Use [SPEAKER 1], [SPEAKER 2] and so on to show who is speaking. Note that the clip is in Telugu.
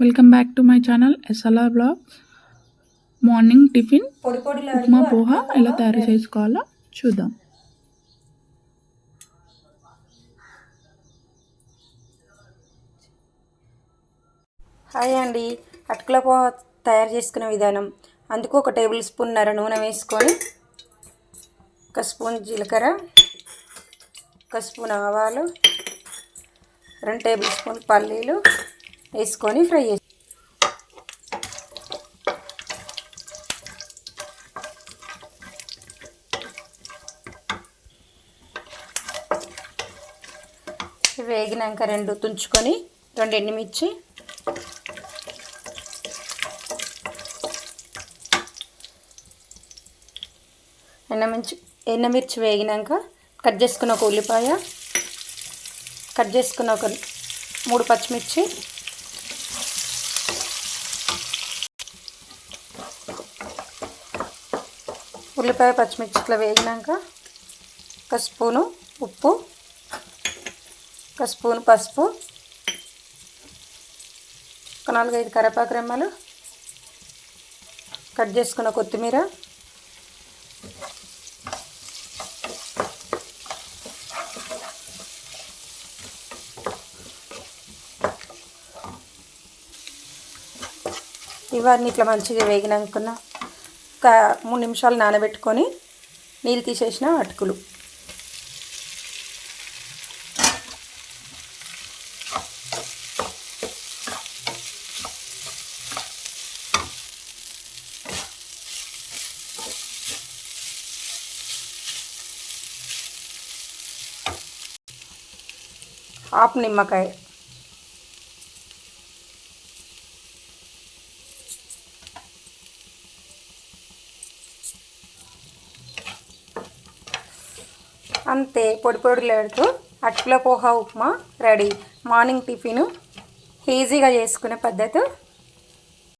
[SPEAKER 1] Welcome back to my channel SLR blog morning tiffin upma poha ఎలా తయారు చేసుకోవాలో చూద్దాం.
[SPEAKER 2] హాయ్ అండి. అటుకుల పోహ తయారు చేసుకునే విధానం. అందుకు ఒక టేబుల్ స్పూన్ నర నూనె వేసుకొని ఒక స్పూన్ జీలకర్ర ఒక స్పూన్ ఆవాలు రెండు టేబుల్ స్పూన్ పల్లీలు వేసుకొని ఫ్రై చేసి వేగినాక రెండు తుంచుకొని రెండు ఎండుమిర్చి ఎండమిర్చి ఎండమిర్చి వేగినాక కట్ చేసుకున్న ఒక ఉల్లిపాయ కట్ చేసుకున్న ఒక మూడు పచ్చిమిర్చి ఉల్లిపాయ పచ్చిమిర్చి ఇట్లా వేగినాక ఒక స్పూను ఉప్పు ఒక స్పూన్ పసుపు ఒక నాలుగైదు కరివేపాకు రెమ్మలు కట్ చేసుకున్న కొత్తిమీర ఇవన్నీ ఇట్లా మంచిగా వేగినాకున్నా ఒక మూడు నిమిషాలు నానబెట్టుకొని నీళ్ళు తీసేసిన అటుకులు. హాఫ్ నిమ్మకాయ. అంతే పొడి పొడిలాడుతూ అటుకుల poha upma ready. Morning tiffin ఈజీగా చేసుకునే పద్ధతి.